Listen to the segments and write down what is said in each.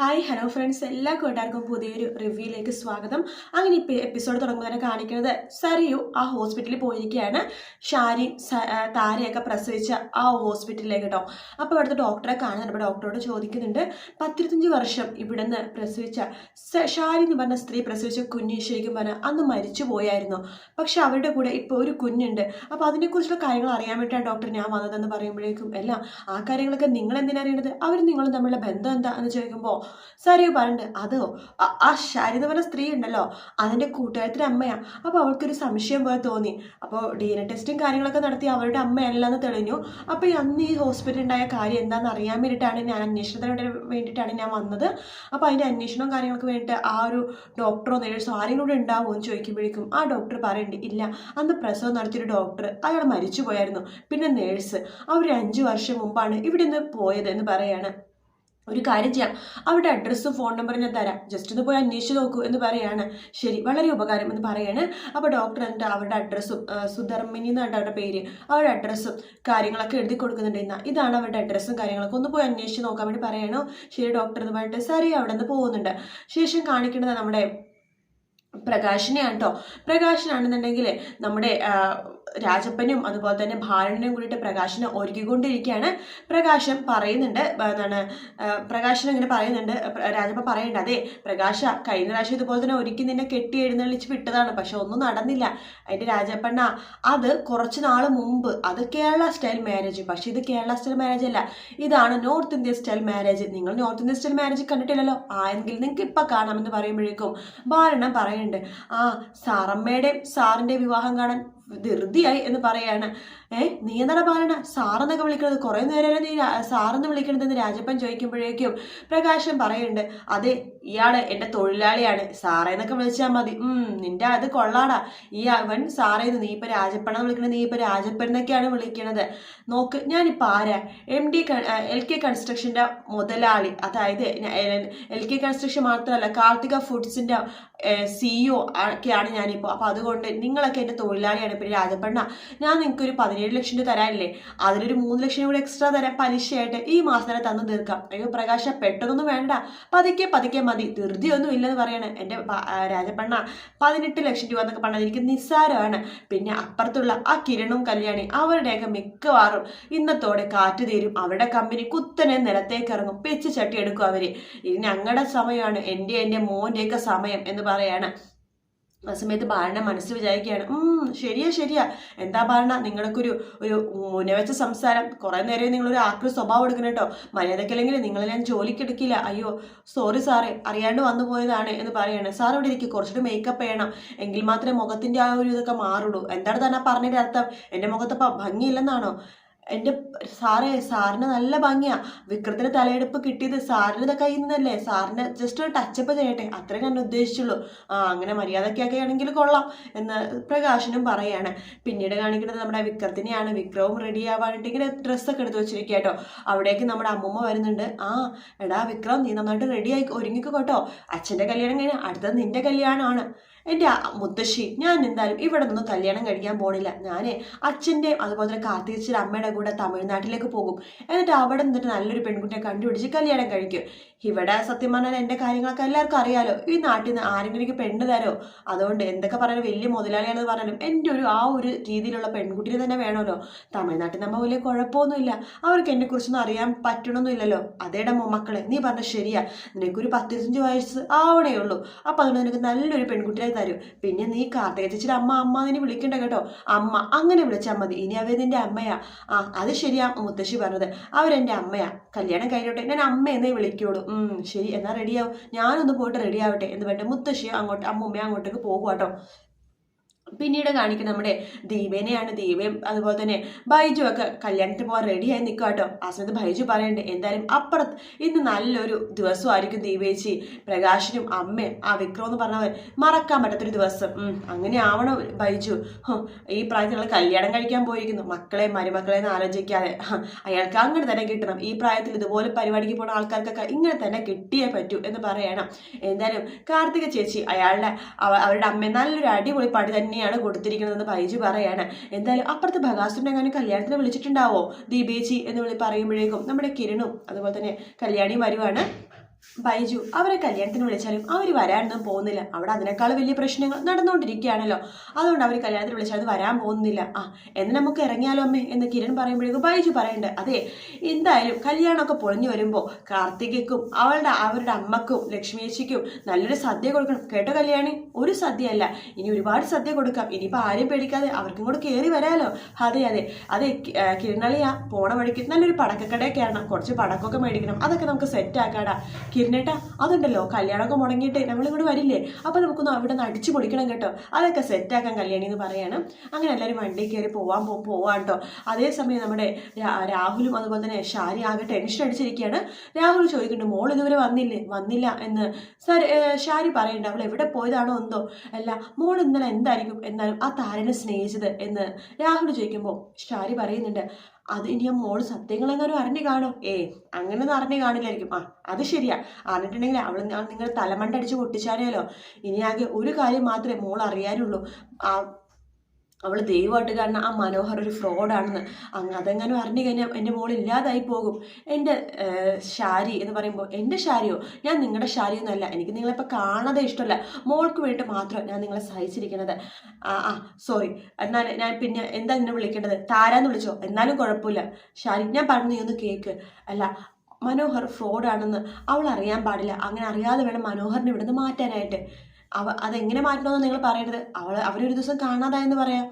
Hi hello friends എല്ലാ കൂട്ടുകാർക്കും പുതിയൊരു റിവ്യൂയിലേക്ക് സ്വാഗതം. അങ്ങനെ ഇപ്പോൾ എപ്പിസോഡ് തുടങ്ങുമ്പോൾ തന്നെ കാണിക്കുന്നത് സരിയു ആ ഹോസ്പിറ്റലിൽ പോയിരിക്കുകയാണ് ഷാരി താരയൊക്കെ പ്രസവിച്ച ആ ഹോസ്പിറ്റലിലേക്ക് കേട്ടോ അപ്പോൾ അവിടുത്തെ ഡോക്ടറെ കാണാൻ അപ്പോൾ ഡോക്ടറോട് ചോദിക്കുന്നുണ്ട് പത്തിരുപത്തഞ്ച് വർഷം ഇവിടുന്ന് പ്രസവിച്ച ഷാരി എന്ന് പറഞ്ഞ സ്ത്രീ പ്രസവിച്ച കുഞ്ഞ് ശരിക്കും പറഞ്ഞാൽ അന്ന് മരിച്ചു പോയായിരുന്നു? പക്ഷേ അവരുടെ കൂടെ ഇപ്പോൾ ഒരു കുഞ്ഞുണ്ട്. അപ്പോൾ അതിനെക്കുറിച്ചുള്ള കാര്യങ്ങൾ അറിയാൻ വേണ്ടിയിട്ടാണ് ഡോക്ടർ ഞാൻ വന്നതെന്ന് പറയുമ്പോഴേക്കും എല്ലാം ആ കാര്യങ്ങളൊക്കെ നിങ്ങൾ എന്തിനാ അറിയേണ്ടത്? അവർ നിങ്ങളും തമ്മിലുള്ള ബന്ധം എന്താ? എന്ന് ചോദിക്കുമ്പോൾ സരിയു പറഞ്ഞിട്ട് അതോ ആ- ഷാരി എന്ന് പറഞ്ഞ സ്ത്രീ ഉണ്ടല്ലോ അതിന്റെ കൂട്ടുകാരത്തിന്റെ അമ്മയാണ് അപ്പോൾ അവൾക്കൊരു സംശയം പോലെ തോന്നി. അപ്പോൾ ഡി എൻ എ ടെസ്റ്റും കാര്യങ്ങളൊക്കെ നടത്തി അവരുടെ അമ്മയല്ലെന്ന് തെളിഞ്ഞു. അപ്പോൾ ഈ അന്ന് ഈ ഹോസ്പിറ്റലിൽ ഉണ്ടായ കാര്യം എന്താണെന്ന് അറിയാൻ വേണ്ടിയിട്ടാണ് ഞാൻ അന്വേഷണത്തിന് വേണ്ടി വേണ്ടിയിട്ടാണ് ഞാൻ വന്നത്. അപ്പോൾ അതിന്റെ അന്വേഷണവും കാര്യങ്ങൾക്ക് വേണ്ടിയിട്ട് ആ ഒരു ഡോക്ടറോ നേഴ്സോ ആരെങ്കിലും കൂടെ ഉണ്ടാവുമോ എന്ന് ചോദിക്കുമ്പോഴേക്കും ആ ഡോക്ടർ പറയുന്നുണ്ട് ഇല്ല അന്ന് പ്രസവം നടത്തിയൊരു ഡോക്ടർ അയാൾ മരിച്ചു പോയായിരുന്നു പിന്നെ നേഴ്സ് അവർ അഞ്ച് വർഷം മുമ്പാണ് ഇവിടെ നിന്ന് പോയത് എന്ന് പറയാണ്. ഒരു കാര്യം ചെയ്യാം. അവരുടെ അഡ്രസ്സും ഫോൺ നമ്പറും ഞാൻ തരാം. ജസ്റ്റ് ഒന്ന് പോയി അന്വേഷിച്ച് നോക്കൂ എന്ന് പറയാണ്. ശരി വളരെ ഉപകാരം എന്ന് പറയാണ്. അപ്പോൾ ഡോക്ടർ എന്നിട്ട് അവരുടെ അഡ്രസ്സും സുധർമ്മിനി എന്നാണ് അവരുടെ പേര്. അവരുടെ അഡ്രസ്സും കാര്യങ്ങളൊക്കെ എഴുതി കൊടുക്കുന്നുണ്ട് ഇന്ന. ഇതാണ് അവരുടെ അഡ്രസ്സും കാര്യങ്ങളൊക്കെ. ഒന്ന് പോയി അന്വേഷിച്ച് നോക്കാൻ വേണ്ടി പറയണോ. ശരി ഡോക്ടർ എന്ന് പറഞ്ഞിട്ട് സാറി അവിടെ നിന്ന് പോകുന്നുണ്ട്. ശേഷം കാണിക്കുന്നത് നമ്മുടെ പ്രകാശിനെയാണ് കേട്ടോ പ്രകാശനാണെന്നുണ്ടെങ്കിൽ നമ്മുടെ രാജപ്പനും അതുപോലെ തന്നെ ഭാരണനും കൂടിയിട്ട് പ്രകാശനെ ഒരുക്കിക്കൊണ്ടിരിക്കുകയാണ്. പ്രകാശം പറയുന്നുണ്ട് എന്താണ് പ്രകാശൻ അങ്ങനെ പറയുന്നുണ്ട്. രാജപ്പ പറയുന്നുണ്ട് അതെ പ്രകാശ കഴിഞ്ഞ പ്രാവശ്യം ഇതുപോലെ തന്നെ ഒരുക്കി നിന്നെ കെട്ടി എഴുന്നള്ളിച്ച് വിട്ടതാണ് പക്ഷെ ഒന്നും നടന്നില്ല. അതിന്റെ രാജപ്പണ്ണ അത് കുറച്ച് നാൾ മുമ്പ് അത് കേരള സ്റ്റൈൽ മാരേജ് പക്ഷെ ഇത് കേരള സ്റ്റൈൽ മാരേജ് അല്ല. ഇതാണ് നോർത്ത് ഇന്ത്യ സ്റ്റൈൽ മാരേജ്. നിങ്ങൾ നോർത്ത് ഇന്ത്യ സ്റ്റൈൽ മാരേജ് കണ്ടിട്ടില്ലല്ലോ? ആയെങ്കിൽ നിങ്ങൾക്ക് ഇപ്പം കാണാമെന്ന് പറയുമ്പോഴേക്കും ഭാരണം പറയുന്നുണ്ട്. ആ സാറമ്മയുടെയും സാറിന്റെ വിവാഹം കാണാൻ ധൃതിയായി എന്ന് പറയാണ്. ഏ നീ എന്താണ് പറയണ? സാറെന്നൊക്കെ വിളിക്കണത്. കുറേ നേരം നീ സാറെന്ന് വിളിക്കണതെന്ന് രാജപ്പൻ ചോദിക്കുമ്പോഴേക്കും പ്രകാശൻ പറയുന്നുണ്ട്. അതെ ഇയാൾ എന്റെ തൊഴിലാളിയാണ്. സാറേന്നൊക്കെ വിളിച്ചാൽ മതി. നിന്റെ അത് കൊള്ളാടാ. ഈ അവൻ സാറേന്ന് നീ ഇപ്പൊ രാജപ്പണെന്ന് വിളിക്കണത്. നീ ഇപ്പൊ രാജപ്പൻ എന്നൊക്കെയാണ് വിളിക്കണത്. നോക്ക് ഞാനിപ്പോൾ ആരാ? എം ഡി എൽ കെ കൺസ്ട്രക്ഷന്റെ മുതലാളി. അതായത് എൽ കെ കൺസ്ട്രക്ഷൻ മാത്രമല്ല കാർത്തിക ഫുഡ്സിന്റെ സിഇഒ ഒക്കെയാണ് ഞാനിപ്പോൾ. അപ്പോൾ അതുകൊണ്ട് നിങ്ങളൊക്കെ എന്റെ തൊഴിലാളിയാണ് ഇപ്പൊ രാജപ്പണ്ണ ഞാൻ നിങ്ങൾക്ക് ഒരു പതിനേഴ് ലക്ഷം രൂപ തരാനില്ലേ? അതിലൊരു മൂന്ന് ലക്ഷം കൂടി എക്സ്ട്രാ തരാൻ പലിശയായിട്ട് ഈ മാസം തന്നെ തന്നു തീർക്കാം. അയ്യോ പ്രകാശ പെട്ടെന്നൊന്നും വേണ്ട. പതുക്കെ പതുക്കെ മതി. ധൃതിയൊന്നും ഇല്ലെന്ന് പറയണേ എന്റെ രാജപ്പണ്ണ. പതിനെട്ട് ലക്ഷം രൂപ എന്നൊക്കെ പറഞ്ഞാൽ എനിക്ക് നിസ്സാരമാണ്. പിന്നെ അപ്പുറത്തുള്ള ആ കിരണും കല്യാണി അവരുടെയൊക്കെ മിക്കവാറും ഇന്നത്തോടെ കാറ്റ് തീരും. അവരുടെ കമ്പനി കുത്തനെ നിലത്തേക്ക് ഇറങ്ങും. പെച്ച് ചട്ടി എടുക്കും അവർ. ഇനി ഞങ്ങളുടെ സമയമാണ് എന്റെ എന്റെ മോന്റെയൊക്കെ സമയം എന്ന് പറയാണ്. ആ സമയത്ത് ബാലന മനസ്സ് വിചാരിക്കുകയാണ് ശരിയാ ശരിയാ. എന്താ ബാലന നിങ്ങൾക്കൊരു ഒരു ഒരു മുനവെച്ച സംസാരം. കുറേ നേരം നിങ്ങളൊരു ആക്രി സ്വഭാവം എടുക്കണം കേട്ടോ. മര്യാദക്കല്ലെങ്കിൽ നിങ്ങളെ ഞാൻ ജോലിക്ക് എടുക്കില്ല. അയ്യോ സോറി സാറേ അറിയാണ്ട് വന്നു പോയതാണ് എന്ന് പറയാണ്. സാർ ഇവിടെ ഇരിക്കും. കുറച്ചുകൂടി മേക്കപ്പ് ചെയ്യണം. എങ്കിൽ മാത്രമേ മുഖത്തിന്റെ ആ ഒരു ഇതൊക്കെ മാറുള്ളൂ. എന്താണ് തന്നെ പറഞ്ഞതിന്റെ അർത്ഥം? എന്റെ മുഖത്തപ്പം ഭംഗിയില്ലെന്നാണോ? എന്റെ സാറേ സാറിന് നല്ല ഭംഗിയാണ് വിക്രത്തിന് തലയെടുപ്പ് കിട്ടിയത് സാറിന്റെ കയ്യിൽ നിന്നല്ലേ. സാറിന് ജസ്റ്റ് ഒരു ടച്ചപ്പ് ചെയ്യട്ടെ. അത്രേ ഞാൻ ഉദ്ദേശിച്ചുള്ളൂ. ആ അങ്ങനെ മര്യാദക്കൊക്കെ കൊള്ളാം എന്ന് പ്രകാശനും പറയാണ്. പിന്നീട് കാണിക്കുന്നത് നമ്മുടെ വിക്രത്തിനെയാണ്. വിക്രവും റെഡി ആവാനായിട്ട് ഇങ്ങനെ ഡ്രസ്സൊക്കെ എടുത്ത് വെച്ചിരിക്കുക കേട്ടോ. അവിടേക്ക് നമ്മുടെ അമ്മൂമ്മ വരുന്നുണ്ട്. ആ എടാ വിക്രം നീ നന്നായിട്ട് റെഡി ആയി അച്ഛന്റെ കല്യാണം കഴിഞ്ഞാൽ അടുത്തത് നിന്റെ കല്യാണമാണ്. എന്റെ മുത്തശ്ശി ഞാൻ എന്തായാലും ഇവിടെ നിന്ന് കല്യാണം കഴിക്കാൻ പോണില്ല. ഞാൻ അച്ഛന്റെയും അതുപോലെ തന്നെ കാർത്തികച്ചിന്റെ അമ്മയുടെ കൂടെ തമിഴ്നാട്ടിലേക്ക് പോകും. എന്നിട്ട് അവിടെ നിന്നിട്ട് നല്ലൊരു പെൺകുട്ടിയെ കണ്ടുപിടിച്ച് കല്യാണം കഴിക്കും. ഇവിടെ സത്യം പറഞ്ഞാൽ എന്റെ കാര്യങ്ങളൊക്കെ എല്ലാവർക്കും അറിയാലോ. ഈ നാട്ടിൽ നിന്ന് ആരെങ്കിലും എനിക്ക് പെണ്ണ് തരോ അതുകൊണ്ട് എന്തൊക്കെ പറഞ്ഞാലും വലിയ മുതലാളിയാണെന്ന് പറഞ്ഞാലും എന്റെ ഒരു ആ ഒരു രീതിയിലുള്ള പെൺകുട്ടിയെ തന്നെ വേണമല്ലോ. തമിഴ്നാട്ടിൽ നമ്മൾ വലിയ കുഴപ്പമൊന്നുമില്ല. അവർക്ക് എന്നെ കുറിച്ചൊന്നും അറിയാൻ പറ്റണമെന്നില്ലല്ലോ അതേടെ മക്കളെ നീ പറഞ്ഞ ശരിയാ. നിനക്കൊരു പത്തിരുപത്തഞ്ച് വയസ്സ് ആവണേ ഉള്ളൂ. അപ്പം അതുകൊണ്ട് നിനക്ക് നല്ലൊരു പെൺകുട്ടിയെ തരും. പിന്നെ നീ കാർത്തിക ചേച്ചിയുടെ അമ്മ അമ്മ നിന്നെ വിളിക്കണ്ട കേട്ടോ. അമ്മ അങ്ങനെ വിളിച്ചാൽ മതി. ഇനി അവർ നിന്റെ അമ്മയാ. ആ അത് ശരിയാ മുത്തശ്ശി പറഞ്ഞത്. അവരെന്റെ അമ്മയാ. കല്യാണം കഴിഞ്ഞോട്ടെ ഞാൻ അമ്മ എന്നേ വിളിക്കുള്ളൂ. ശരി എന്നാ റെഡിയാവും ഞാനൊന്ന് പോയിട്ട് റെഡിയാവട്ടെ എന്ന് പറഞ്ഞിട്ട് മുത്തശ്ശി അങ്ങോട്ട് അമ്മൂമ്മയോ അങ്ങോട്ടേക്ക് പോകുവാട്ടോ പിന്നീട് കാണിക്കുന്ന നമ്മുടെ ദീപേനെയാണ് ദീപയും അതുപോലെ തന്നെ ബൈജു ഒക്കെ കല്യാണത്തിന് പോകാൻ റെഡിയായി നിൽക്കുക കേട്ടോ. ആ സമയത്ത് ബൈജു പറയണ്ടേ എന്തായാലും അപ്പുറത്ത് ഇന്ന് നല്ലൊരു ദിവസമായിരിക്കും ദീപേച്ചി. പ്രകാശിനും അമ്മയും ആ വിക്രം എന്ന് പറഞ്ഞവൻ മറക്കാൻ പറ്റാത്തൊരു ദിവസം. അങ്ങനെ ആവണം ബൈജു. ഈ പ്രായത്തിലുള്ള കല്യാണം കഴിക്കാൻ പോയിരിക്കുന്നു. മക്കളെ മരുമക്കളെ എന്ന് ആലോചിക്കാതെ. അയാൾക്ക് അങ്ങനെ തന്നെ കിട്ടണം. ഈ പ്രായത്തിൽ ഇതുപോലെ പരിപാടിക്ക് പോകുന്ന ആൾക്കാർക്കൊക്കെ ഇങ്ങനെ തന്നെ കിട്ടിയേ പറ്റൂ എന്ന് പറയണം. എന്തായാലും കാർത്തിക ചേച്ചി അയാളുടെ അവരുടെ അമ്മ നല്ലൊരു അടിപൊളി പടി തന്നെയാണ് കൊടുത്തിരിക്കുന്നതെന്ന് ബൈജു പറയാണ്. എന്തായാലും അപ്പുറത്ത് ബകാസുരനെ അങ്ങനെ കല്യാണത്തിന് വിളിച്ചിട്ടുണ്ടാവോ? ദീപേജി എന്ന് വിളി പറയുമ്പോഴേക്കും നമ്മുടെ കിരണും അതുപോലെ തന്നെ കല്യാണി വരുവാണ്. ബൈജു അവരെ കല്യാണത്തിന് വിളിച്ചാലും അവർ വരാനൊന്നും പോകുന്നില്ല. അവിടെ അതിനേക്കാൾ വലിയ പ്രശ്നങ്ങൾ നടന്നുകൊണ്ടിരിക്കുകയാണല്ലോ. അതുകൊണ്ട് അവർ കല്യാണത്തിന് വിളിച്ചാൽ അത് വരാൻ പോകുന്നില്ല. ആ എന്ന് നമുക്ക് ഇറങ്ങിയാലോ അമ്മേ? എന്ന് കിരൺ പറയുമ്പോഴേക്കും ബൈജു പറയണ്ടേ അതെ എന്തായാലും കല്യാണമൊക്കെ പൊളിഞ്ഞു വരുമ്പോൾ കാർത്തികയ്ക്കും അവളുടെ അവരുടെ അമ്മക്കും ലക്ഷ്മിയേച്ചിക്കും നല്ലൊരു സദ്യ കൊടുക്കണം. കേട്ടോ കല്യാണി? ഒരു സദ്യയല്ല. ഇനി ഒരുപാട് സദ്യ കൊടുക്കാം. ഇനിയിപ്പോൾ ആരെയും പേടിക്കാതെ അവർക്കും കൂടെ കയറി വരാലോ. അതെ അതെ. അതെ കിരണളിയാ പോണ വഴിക്ക് നല്ലൊരു പടക്കക്കടയൊക്കെ ആണ് കുറച്ച് പടക്കമൊക്കെ മേടിക്കണം. അതൊക്കെ നമുക്ക് സെറ്റ് ആക്കാടാ. കിരണേട്ടാ അതുണ്ടല്ലോ കല്യാണമൊക്കെ മുടങ്ങിയിട്ട് നമ്മളിങ്ങോട്ട് വരില്ലേ? അപ്പോൾ നമുക്കൊന്ന് അവിടെ നിന്ന് അടിച്ചു പൊളിക്കണം കേട്ടോ. അതൊക്കെ സെറ്റ് ആക്കാൻ കല്യാണി എന്ന് പറയാണ്. അങ്ങനെ എല്ലാവരും വണ്ടി കയറി പോവാൻ പോകും പോവാൻ കേട്ടോ. അതേസമയം നമ്മുടെ രാഹുലും അതുപോലെ തന്നെ ഷാരി ആകെ ടെൻഷൻ അടിച്ചിരിക്കുകയാണ്. രാഹുൽ ചോദിക്കുന്നുണ്ട് മോൾ ഇതുവരെ വന്നില്ലേ? വന്നില്ല എന്ന്. സാർ ഷാരി പറയുന്നുണ്ട് അവൾ എവിടെ പോയതാണോ എന്തോ? അല്ല മോൾ ഇന്നലെ എന്തായിരിക്കും? എന്നാലും ആ താരനെ സ്നേഹിച്ചത് എന്ന്. രാഹുൽ ചോദിക്കുമ്പോൾ ഷാരി പറയുന്നുണ്ട് അത് ഇനി ആ മോൾ സത്യങ്ങളെങ്ങാനും അറിഞ്ഞു കാണോ. ഏ അങ്ങനെയൊന്നും അറിഞ്ഞു കാണില്ലായിരിക്കും. ആ അത് ശരിയാ. അറിഞ്ഞിട്ടുണ്ടെങ്കിൽ അവൾ നിങ്ങൾ തലമണ്ടടിച്ച് പൊട്ടിച്ചാലോ ഇനി ആകെ ഒരു കാര്യം മാത്രമേ മോൾ അറിയാനുള്ളൂ. ആ അവൾ ദൈവമായിട്ട് കാരണം ആ മനോഹർ ഒരു ഫ്രോഡാണെന്ന്. അങ്ങ് അതെങ്ങനെ അറിഞ്ഞു കഴിഞ്ഞാൽ എന്റെ മോൾ ഇല്ലാതായി പോകും. എന്റെ ശാരി എന്ന് പറയുമ്പോൾ എന്റെ ശാരിയോ? ഞാൻ നിങ്ങളുടെ ശാരിയൊന്നുമല്ല എനിക്ക് നിങ്ങളിപ്പോൾ കാണാതെ ഇഷ്ടമല്ല മോൾക്ക് വേണ്ടി മാത്രം ഞാൻ നിങ്ങളെ സഹിച്ചിരിക്കുന്നത് ആ ആ സോറി എന്നാൽ ഞാൻ പിന്നെ എന്താ നിന്നെ വിളിക്കേണ്ടത്? താരാന്ന് വിളിച്ചോ? എന്നാലും കുഴപ്പമില്ല. ശാരി ഞാൻ പറഞ്ഞു നീ ഒന്ന് കേക്ക്. അല്ല മനോഹർ ഫ്രോഡാണെന്ന്. അവൾ അറിയാൻ പാടില്ല. അങ്ങനെ അറിയാതെ വേണം മനോഹറിനെ ഇവിടുന്ന് മാറ്റാനായിട്ട്. അവ അതെങ്ങനെ മാറ്റണമെന്ന് നിങ്ങൾ പറയരുത്. അവൾ അവരൊരു ദിവസം കാണാതായെന്ന് പറയാം.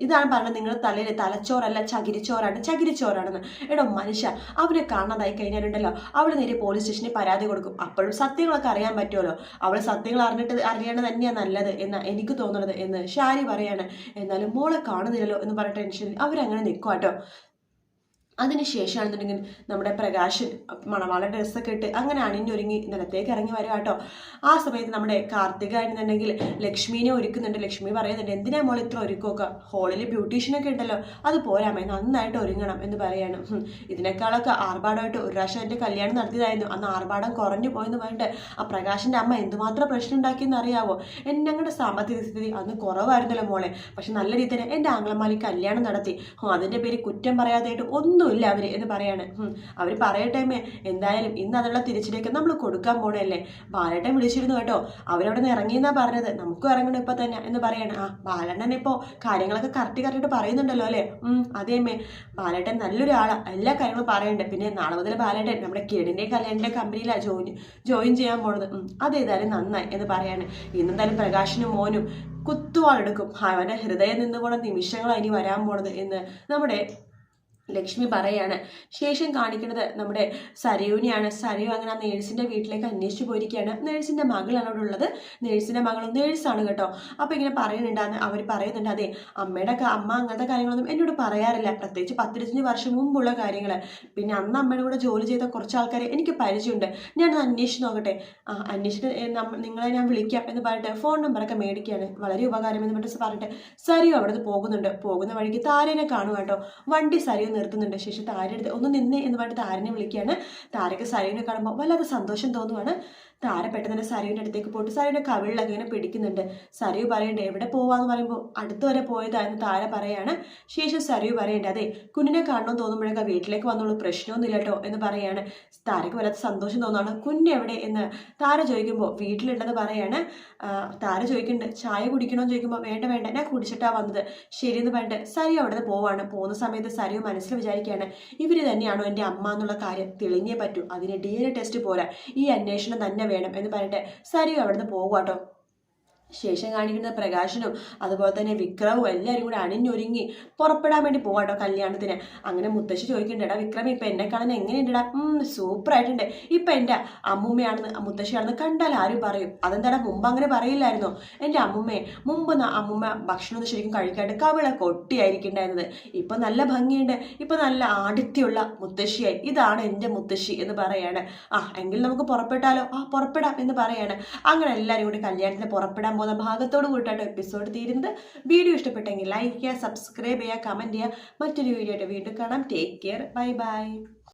ഇതാണ് പറഞ്ഞത് നിങ്ങൾ തലയിൽ തലച്ചോറല്ല ചകിരിച്ചോറാണ് ചകിരിച്ചോറാണെന്ന്. എടോ മനുഷ്യ അവനെ കാണാതായി കഴിഞ്ഞാലുണ്ടല്ലോ. അവൾ നേരെ പോലീസ് സ്റ്റേഷനിൽ പരാതി കൊടുക്കും. അപ്പോഴും സത്യങ്ങളൊക്കെ അറിയാൻ പറ്റുമല്ലോ. അവൾ സത്യങ്ങൾ അറിഞ്ഞിട്ട് അറിയണത് തന്നെയാണ് നല്ലത് എന്ന് എനിക്ക് തോന്നുന്നത് എന്ന് ഷാരി പറയാണ്. എന്നാലും മോളെ കാണുന്നില്ലല്ലോ എന്ന് പറഞ്ഞ ടെൻഷനിൽ അവരങ്ങനെ നിൽക്കും കേട്ടോ അതിനുശേഷമാണെന്നുണ്ടെങ്കിൽ നമ്മുടെ പ്രകാശൻ മണവാള ഡ്രസ്സൊക്കെ ഇട്ട് അങ്ങനെ അണിഞ്ഞൊരുങ്ങി നിലത്തേക്ക് ഇറങ്ങി വരും കേട്ടോ. ആ സമയത്ത് നമ്മുടെ കാർത്തിക ആണെന്നുണ്ടെങ്കിൽ ലക്ഷ്മീനെ ഒരുക്കുന്നുണ്ട്. ലക്ഷ്മി പറയുന്നുണ്ട് എന്തിനാ മോൾ ഇത്ര ഒരുക്കുമൊക്കെ? ഹോളിൽ ബ്യൂട്ടീഷ്യനൊക്കെ ഉണ്ടല്ലോ. അത് പോരാമേ നന്നായിട്ട് ഒരുങ്ങണം എന്ന് പറയാണ്. ഇതിനേക്കാളൊക്കെ ആർഭാടമായിട്ട് ഒരു പ്രാവശ്യം എന്റെ കല്യാണം നടത്തിയതായിരുന്നു. അന്ന് ആർഭാടം കുറഞ്ഞു പോയെന്ന് പറഞ്ഞിട്ട് ആ പ്രകാശിന്റെ അമ്മ എന്തുമാത്രം പ്രശ്നം ഉണ്ടാക്കിയെന്ന് അറിയാവോ? എന്നങ്ങളുടെ സാമ്പത്തിക സ്ഥിതി അന്ന് കുറവായിരുന്നല്ലോ മോളെ. പക്ഷെ നല്ല രീതിയിൽ എന്റെ ആംഗ്ലമാലി കല്യാണം നടത്തി. അതിന്റെ പേര് കുറ്റം പറയാതെയായിട്ട് ഒന്നുമില്ല അവർ എന്ന് പറയാണ്. അവർ പറയട്ടെ എന്തായാലും ഇന്ന് അതിനുള്ള തിരിച്ചിലേക്ക് നമ്മൾ കൊടുക്കാൻ പോണല്ലേ ബാലേട്ടൻ വിളിച്ചിരുന്നു കേട്ടോ. അവരവിടെ നിന്ന് ഇറങ്ങിയെന്നാ പറഞ്ഞത്. നമുക്കും ഇറങ്ങണം ഇപ്പൊ തന്നെ എന്ന് പറയാണ്. ആ ബാലേട്ടൻ ഇപ്പോൾ കാര്യങ്ങളൊക്കെ കറക്റ്റ് കറക്റ്റ് പറയുന്നുണ്ടല്ലോ അല്ലേ? അതേമേ അതേ ബാലേട്ടൻ നല്ലൊരു ആളാണ് എല്ലാ കാര്യങ്ങളും പറയുന്നുണ്ട് പിന്നെ നാളെ മുതൽ ബാലേട്ടൻ നമ്മുടെ കിടിന്റെ കല്യാണിന്റെ കമ്പനിയിലാണ് ജോയിൻ ജോയിൻ ചെയ്യാൻ പോണത്. അതേതായാലും നന്നായി എന്ന് പറയാണ്. ഇന്നെന്തായാലും പ്രകാശിനും മോനും കുത്തുവാളെടുക്കും. അവന്റെ ഹൃദയം നിന്ന് പോണ നിമിഷങ്ങളാണ് ഇനി വരാൻ പോണത് എന്ന് നമ്മുടെ ലക്ഷ്മി പറയാണ് ശേഷം കാണിക്കുന്നത് നമ്മുടെ സരയുവിനെയാണ്. സരയു അങ്ങനെ ആ നേഴ്സിന്റെ വീട്ടിലേക്ക് അന്വേഷിച്ചു പോയിരിക്കുകയാണ്. നേഴ്സിന്റെ മകളാണ് അവിടെ ഉള്ളത്. നേഴ്സിന്റെ മകളും നേഴ്സാണ് കേട്ടോ. അപ്പോൾ ഇങ്ങനെ പറയുന്നുണ്ടാന്ന് അവർ പറയുന്നുണ്ട് അതെ അമ്മയുടെ അമ്മ അങ്ങനത്തെ കാര്യങ്ങളൊന്നും എന്നോട് പറയാറില്ല. പ്രത്യേകിച്ച് പത്തിരുപത്തഞ്ച് വർഷം മുമ്പുള്ള കാര്യങ്ങൾ പിന്നെ അന്ന് അമ്മയുടെ കൂടെ ജോലി ചെയ്ത കുറച്ച് ആൾക്കാരെ എനിക്ക് പരിചയമുണ്ട്. ഞാനത് അന്വേഷിച്ച് നോക്കട്ടെ. ആ അന്വേഷിച്ചിട്ട് നിങ്ങളെ ഞാൻ വിളിക്കാം എന്ന് പറഞ്ഞിട്ട് ഫോൺ നമ്പറൊക്കെ മേടിക്കുകയാണ്. വളരെ ഉപകാരം എന്ന് പറഞ്ഞിട്ട് പറഞ്ഞിട്ട് സരിയു അവിടെ പോകുന്നുണ്ട്. പോകുന്ന വഴിക്ക് താരേനെ കാണുക കേട്ടോ. വണ്ടി സരിയു നിർത്തുന്നുണ്ട്. ശേഷം താരെടുത്ത് ഒന്ന് നിന്നേ എന്ന് പറഞ്ഞിട്ട് താരനെ വിളിക്കുകയാണ്. താരക്ക് സരീനെ കാണുമ്പോൾ വല്ലാതെ സന്തോഷം തോന്നുവാണ്. താര പെട്ടെന്ന് തന്നെ സരിയുടെ അടുത്തേക്ക് പോയിട്ട് സരയുടെ കവിളിലൊക്കെ ഇങ്ങനെ പിടിക്കുന്നുണ്ട്. സരയു പറയണ്ട എവിടെ പോവാന്ന് പറയുമ്പോൾ അടുത്ത് വരെ പോയതായിരുന്നു താര പറയാണ്. ശേഷം സരയു പറയണ്ടേ അതെ കുഞ്ഞിനെ കാണണമെന്ന് തോന്നുമ്പോഴൊക്കെ വീട്ടിലേക്ക് വന്നോളൂ പ്രശ്നമൊന്നുമില്ല കേട്ടോ എന്ന് പറയാണ്. താരക്ക് വല്ലാത്ത സന്തോഷം തോന്നാണ്. കുഞ്ഞ് എവിടെ? എന്ന് താര ചോദിക്കുമ്പോൾ വീട്ടിലുണ്ടെന്ന് പറയാണ്. താര ചോദിക്കുന്നുണ്ട് ചായ കുടിക്കണമെന്ന് ചോദിക്കുമ്പോൾ വേണ്ട വേണ്ട ഞാൻ കുടിച്ചിട്ടാ വന്നത്. ശരിയെന്ന് പറഞ്ഞിട്ട് സരയു അവിടെ നിന്ന് പോവാണ്. പോകുന്ന സമയത്ത് സരയു മനസ്സിൽ വിചാരിക്കുകയാണ് ഇവർ തന്നെയാണോ എന്റെ അമ്മ എന്നുള്ള കാര്യം തെളിഞ്ഞേ പറ്റൂ. അതിന് ഡി എൻ എ ടെസ്റ്റ് പോലെ ഈ അന്വേഷണം തന്നെ വേണം എന്ന് പറഞ്ഞിട്ട് സരിയു അവിടുന്ന് പോകുക പോവാട്ടോ ശേഷം കാണിക്കുന്ന പ്രകാശനും അതുപോലെ തന്നെ വിക്രവും എല്ലാവരും കൂടി അണിഞ്ഞൊരുങ്ങി പുറപ്പെടാൻ വേണ്ടി പോവാട്ടോ കല്യാണത്തിന്. അങ്ങനെ മുത്തശ്ശി ചോദിക്കണ്ടേടാ വിക്രം ഇപ്പം എന്നെ കാണാൻ എങ്ങനെയുണ്ടടാ? സൂപ്പറായിട്ടുണ്ട് ഇപ്പൊ എന്റെ അമ്മൂമ്മയാണെന്ന് മുത്തശ്ശിയാണെന്ന് കണ്ടാൽ ആരും പറയും. അതെന്താടാ മുമ്പ് അങ്ങനെ പറയില്ലായിരുന്നോ? എന്റെ അമ്മൂമ്മയെ മുമ്പ് ന- ഭക്ഷണം ശരിക്കും കഴിക്കാണ്ട് കവിള കൊട്ടിയായിരിക്കണ്ടായിരുന്നത് ഇപ്പം നല്ല ഭംഗിയുണ്ട്. ഇപ്പം നല്ല ആടിത്യമുള്ള മുത്തശ്ശിയായി. ഇതാണ് എന്റെ മുത്തശ്ശി എന്ന് പറയാണ്. ആ എങ്കിൽ നമുക്ക് പുറപ്പെട്ടാലോ? ആ പുറപ്പെടാം എന്ന് പറയാണ്. അങ്ങനെ എല്ലാവരും കൂടി കല്യാണത്തിന് പുറപ്പെടാൻ പോകുന്ന ഭാഗത്തോട് കൂട്ടായിട്ട് എപ്പിസോഡ് തീരുന്നത്. വീഡിയോ ഇഷ്ടപ്പെട്ടെങ്കിൽ ലൈക്ക് ചെയ്യുക സബ്സ്ക്രൈബ് ചെയ്യുക കമന്റ് ചെയ്യുക. മറ്റൊരു വീഡിയോ ആയിട്ട് വീണ്ടും കാണാം. Take care bye bye